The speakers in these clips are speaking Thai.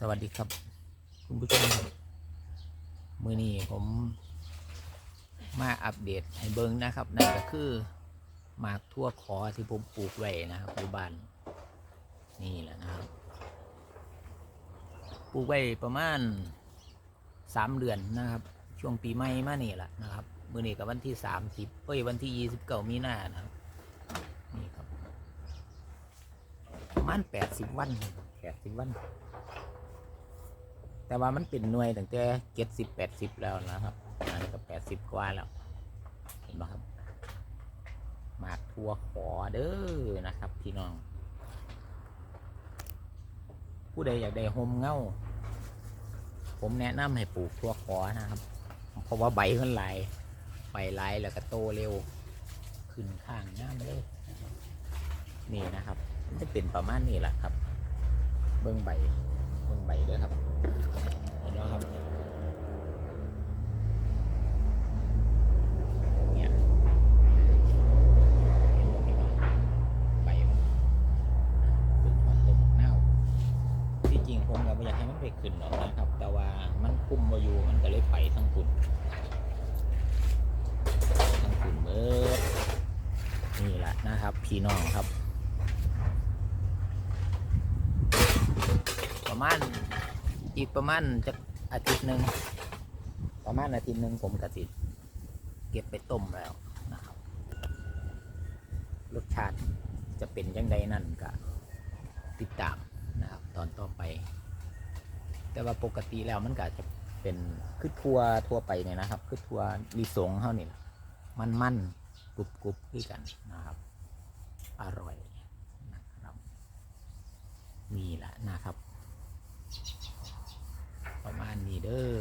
สวัสดีครับ คุณผู้ชมครับมือนี้ผมมาอัปเดตให้เบิ้งนะครับนั่นก็คือหมากทั่วขอที่ผมปลูกไว้นะครับอยู่บ้านนี่แหละนะครับ ปลูกไว้ประมาณสามเดือนนะครับ ช่วงปีใหม่มานี่แหละนะครับ มือนี้กับวันที่สามสิบเอ้ยวันที่ยี่สิบเก้ามีนานะครับนี่ครับประมาณแปดสิบวันแปดสิบวัน แต่ว่ามันเป็นหน่วยตั้งแต่เจ็ดสิบแปดสิบแล้วนะครับอันนี้ก็แปดสิบกว่าแล้วเห็นไหมครับหมากทั่วขอเด้อนะครับ พี่น้อง ผู้ใดอยากได้โฮมเง่าผมแนะนำให้ปลูกทั่วขอนะครับ เพราะว่าใบมันหลายใบหลายแล้วก็โตเร็ว ขึ้นข้างง่ามเลยนี่นะครับจะเป็นประมาณนี้แหละครับ เบิ้องใบ เบิ้องใบด้วยครับ เห็นไหมครับเนี่ยเห็นบ่พี่น้องใบมันขึ้นมาต้นเน่าที่จริงผมก็ ไปขึ้นหรอกนะครับ แต่ว่ามันคุมมาอยู่มันก็เลยไปทั้งคุณทั้งคุณเบิดนี่แหละนะครับ พี่น้องครับ ประมาณอีกประมาณจะอาทิตย์หนึ่งประมาณอาทิตย์หนึ่งผมกะสิดเก็บไปต้มแล้วนะครับ รสชาติจะเป็นยังไงนั่นก็ติดตามนะครับ ตอนต่อไป แต่ว่าปกติแล้วมันก็จะเป็นคือทัวทั่วไปเนี่ยนะครับ คือทัวลีสงเขานี่มันมันกรุบกรุบด้วยกันนะครับ อร่อยนะครับนี่แหละนะครับ ประมาณนี้เด้อ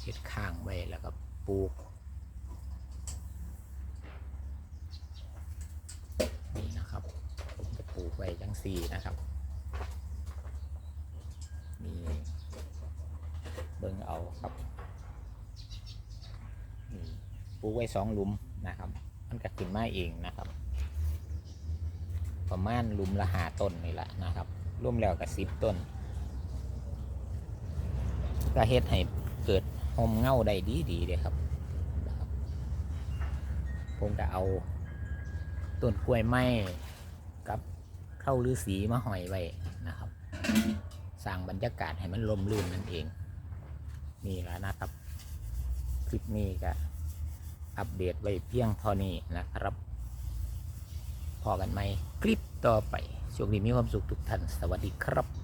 เฮ็ดข้างไว้แล้วก็ปลูกนี่นะครับผมจะปลูกไว้จังสี่นะครับ นี่ เบิ่งเอาครับนี่ปลูกไว้สองหลุมนะครับ มันก็ขึ้นมาเองนะครับ ประมาณหลุมละหาต้นนี่แหละนะครับร่วมแล้วกับสิบต้น ก็เฮ็ดให้เกิดหอมเงาได้ดีดีเลยครับ ผมจะเอาต้นกล้วยไม้กับเข้าฤาษีมาหอยไว้นะครับ สร้างบรรยากาศให้มันลมลื่นนั่นเอง นี่แหละนะครับ คลิปนี้ก็อัปเดตไว้เพียงเท่านี้นะครับพอกันไหมคลิปต่อไปโชคดีมีความสุขทุกท่าน สวัสดีครับ